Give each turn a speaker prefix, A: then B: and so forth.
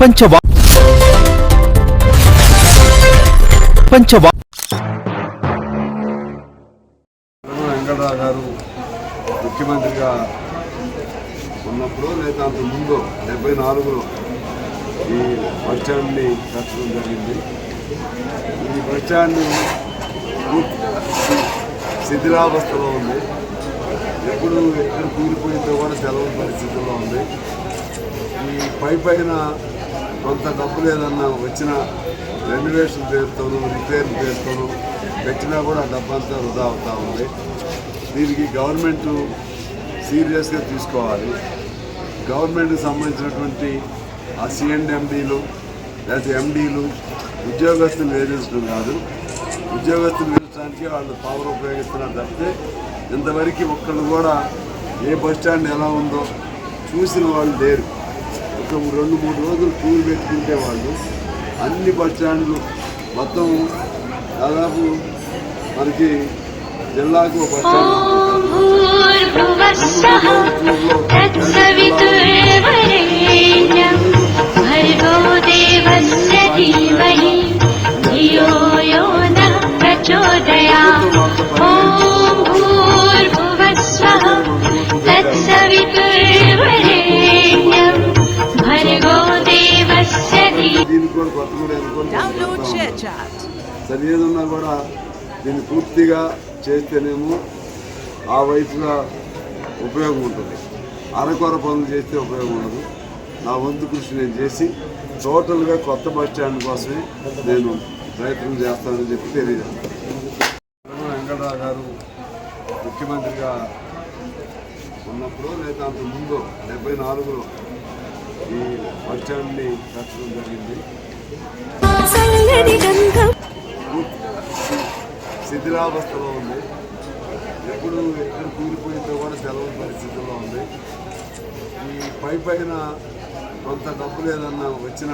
A: ప్రపంచ ప్రపంచ
B: వెంకటరావు గారు ముఖ్యమంత్రిగా ఉన్నప్పుడు లేదా అంత ముందు డెబ్బై నాలుగులో ఈ బస్ స్టాండ్ని కట్టడం జరిగింది. ఈ బస్ స్టాండ్ శిథిలావస్థలో ఉంది. ఎప్పుడు ఎక్కడ కూలిపోయిందో కూడా తెలవని పరిస్థితుల్లో ఉంది. ఈ పై పైన కొంత డబ్బులు ఏదన్నా వచ్చిన రెన్యువేషన్ పేరుతోనూ రిపేర్ పేరుతోనూ పెట్టినా కూడా డబ్బు అంతా వృధా అవుతూ ఉంది. దీనికి గవర్నమెంట్ సీరియస్గా తీసుకోవాలి. గవర్నమెంట్కి సంబంధించినటువంటి ఆ సిఎండ్ఎండీలు లేకపోతే ఎండీలు ఉద్యోగస్తులు వేధించడం కాదు. ఉద్యోగస్తులు వేధించడానికి వాళ్ళు పవర్ ఉపయోగిస్తున్నారు తప్పితే ఇంతవరకు ఒక్కళ్ళు కూడా ఏ బస్ స్టాండ్ ఎలా ఉందో చూసిన వాళ్ళు లేరు. ఒక రెండు మూడు రోజులు టూర్ పెట్టుకుంటే వాళ్ళు అన్ని బస్ స్టాండ్లు మొత్తం దాదాపు మనకి జిల్లాకు బస్ స్టాండ్ ఉంటుంది. సరే ఏదన్నా కూడా దీన్ని పూర్తిగా చేస్తేనేమో ఆ వైపుగా ఉపయోగం ఉంటుంది. అరకొర పనులు చేస్తే ఉపయోగం ఉండదు. నా వంతు కృషి నేను చేసి టోటల్గా కొత్త బస్ స్టాండ్ కోసమే నేను ప్రయత్నం చేస్తానని చెప్పి తెలియజేస్తాను. వెంకటరావు గారు ముఖ్యమంత్రిగా ఉన్నప్పుడు లేదా అంత ముందు డెబ్బై నాలుగులో ఈ బస్ స్టాండ్ని కట్టడం జరిగింది. శిథిలావస్థలో ఉంది. ఎప్పుడు ఎక్కడ కూలిపోయిందో కూడా సెలవు పరిస్థితుల్లో ఉంది. ఈ పై పైన కొంత డబ్బులు ఏదన్నా వచ్చిన